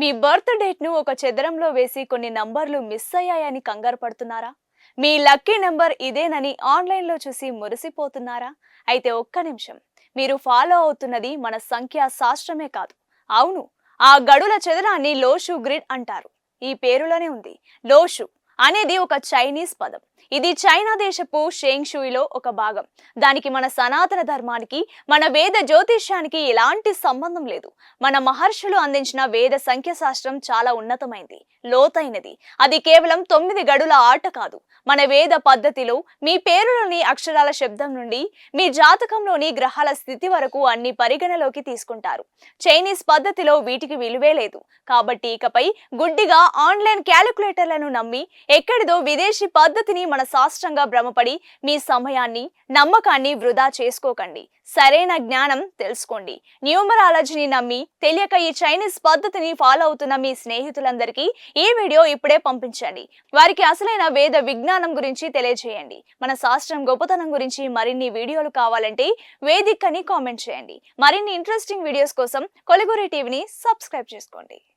మీ birth డేట్ను ఒక చదరంలో వేసి కొన్ని నంబర్లు మిస్ అయ్యాయని కంగారు పడుతున్నారా? మీ లక్కీ నెంబర్ ఇదేనని ఆన్లైన్లో చూసి మురిసిపోతున్నారా? అయితే ఒక్క నిమిషం. మీరు ఫాలో అవుతున్నది మన సంఖ్యా శాస్త్రమే కాదు. అవును ఆ గడుల చదరాన్ని లోషు గ్రిడ్ అంటారు. ఈ పేరులోనే ఉంది. లోషు అనేది ఒక చైనీస్ పదం. ఇది చైనా దేశపు షేంగ్షుయిలో ఒక భాగం. దానికి మన సనాతన ధర్మానికి మన వేద జ్యోతిష్యానికి ఎలాంటి సంబంధం లేదు. మన మహర్షులు అందించిన వేద సంఖ్య శాస్త్రం చాలా ఉన్నతమైంది లోతైనది. అది కేవలం తొమ్మిది గడుల ఆట కాదు. మన వేద పద్ధతిలో మీ పేరులోని అక్షరాల శబ్దం నుండి మీ జాతకంలోని గ్రహాల స్థితి వరకు అన్ని పరిగణలోకి తీసుకుంటారు. చైనీస్ పద్ధతిలో వీటికి విలువే లేదు. కాబట్టి ఇకపై గుడ్డిగా ఆన్లైన్ క్యాలిక్యులేటర్లను నమ్మి ఎక్కడిదో విదేశీ పద్ధతిని మన శాస్త్రంగా భ్రమపడి మీ సమయాన్ని నమ్మకాన్ని వృధా చేసుకోకండి. సరైన జ్ఞానం తెలుసుకోండి. న్యూమరాలజీని నమ్మి తెలియక ఈ చైనీస్ పద్ధతిని ఫాలో అవుతున్న మీ స్నేహితులందరికీ ఈ వీడియో ఇప్పుడే పంపించండి. వారికి అసలైన వేద విజ్ఞానం గురించి తెలియజేయండి. మన శాస్త్రం గొప్పతనం గురించి మరిన్ని వీడియోలు కావాలంటే వేదిక్ అని కామెంట్ చేయండి. మరిన్ని ఇంట్రెస్టింగ్ వీడియోస్ కోసం కొలిగురి టీవీని సబ్స్క్రైబ్ చేసుకోండి.